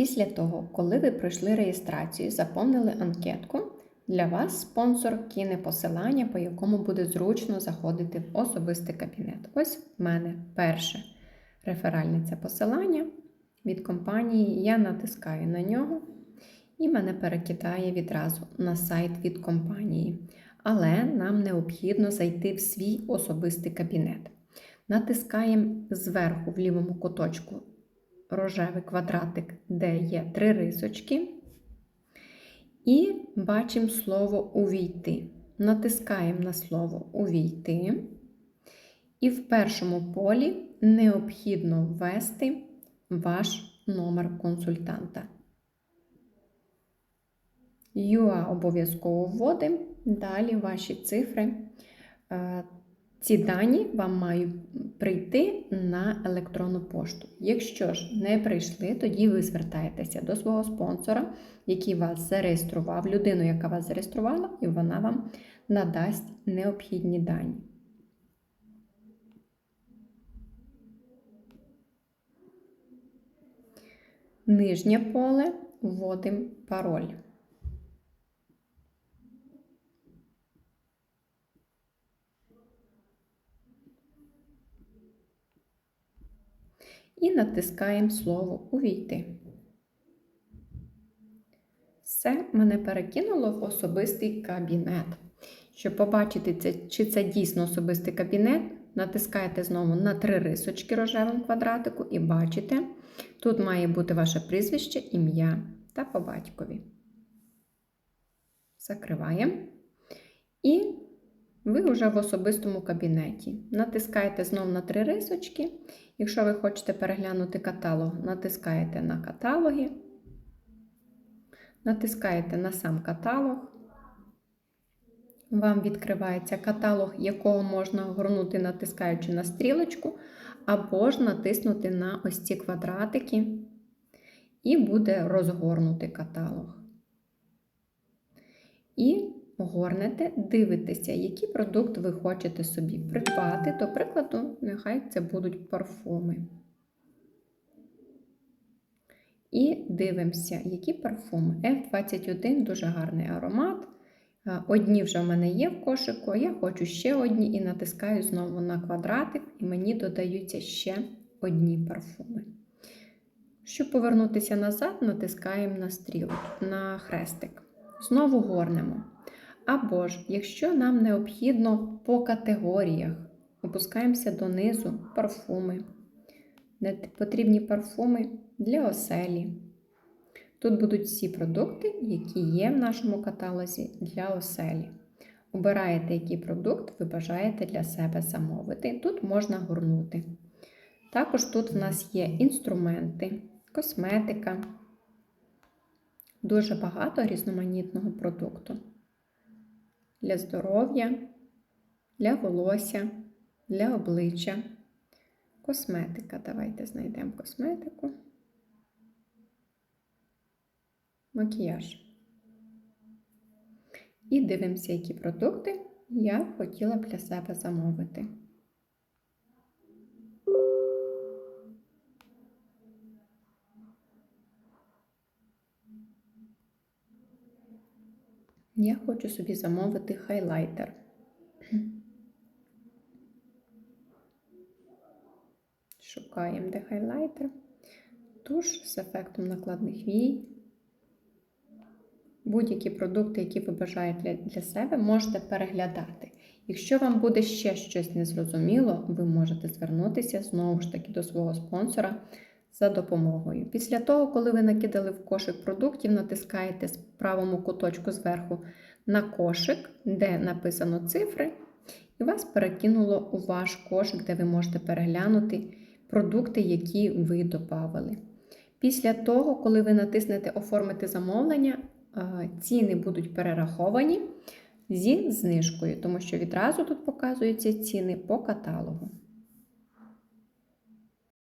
Після того, коли ви пройшли реєстрацію, заповнили анкетку, для вас спонсор кине посилання, по якому буде зручно заходити в особистий кабінет. Ось в мене перше реферальне це посилання від компанії. Я натискаю на нього і мене перекидає відразу на сайт від компанії. Але нам необхідно зайти в свій особистий кабінет. Натискаємо зверху в лівому куточку рожевий квадратик, де є три рисочки. І бачимо слово увійти. Натискаємо на слово увійти. І в першому полі необхідно ввести ваш номер консультанта. ЮА обов'язково вводимо. Далі ваші цифри. Ці дані вам мають прийти на електронну пошту. Якщо ж не прийшли, тоді ви звертаєтеся до свого спонсора, який вас зареєстрував, людину, яка вас зареєструвала, і вона вам надасть необхідні дані. Нижнє поле вводимо пароль. І натискаємо слово Увійти. Все мене перекинуло в особистий кабінет. Щоб побачити, це, чи це дійсно особистий кабінет, натискаєте знову на три рисочки рожевим квадратику і бачите, тут має бути ваше прізвище, ім'я та по батькові. Закриваємо. І ви вже в особистому кабінеті. Натискаєте знову на три рисочки. Якщо ви хочете переглянути каталог, натискаєте на каталоги, натискаєте на сам каталог. Вам відкривається каталог, якого можна огорнути, натискаючи на стрілочку, або ж натиснути на ось ці квадратики, і буде розгорнутий каталог. І горнете, дивитеся, який продукт ви хочете собі придбати. До прикладу, нехай це будуть парфуми. І дивимося, які парфуми. F21 дуже гарний аромат. Одні вже в мене є в кошику, я хочу ще одні і натискаю знову на квадратик, і мені додаються ще одні парфуми. Щоб повернутися назад, натискаємо на стрілку, на хрестик. Знову горнемо. Або ж, якщо нам необхідно по категоріях, опускаємося донизу парфуми, потрібні парфуми для оселі. Тут будуть всі продукти, які є в нашому каталозі для оселі. Обираєте, який продукт ви бажаєте для себе замовити. Тут можна горнути. Також тут в нас є інструменти, косметика, дуже багато різноманітного продукту для здоров'я, для волосся, для обличчя. Косметика. Давайте знайдемо косметику. Макіяж. І дивимося, які продукти я хотіла б для себе замовити. Я хочу собі замовити хайлайтер. Шукаємо де хайлайтер, туш з ефектом накладних вій. Будь-які продукти, які ви бажаєте для себе, можете переглядати. Якщо вам буде ще щось незрозуміло, ви можете звернутися знову ж таки до свого спонсора за допомогою. Після того, коли ви накидали в кошик продуктів, натискаєте в правому куточку зверху на кошик, де написано цифри, і вас перекинуло у ваш кошик, де ви можете переглянути продукти, які ви додали. Після того, коли ви натиснете Оформити замовлення, ціни будуть перераховані зі знижкою, тому що відразу тут показуються ціни по каталогу.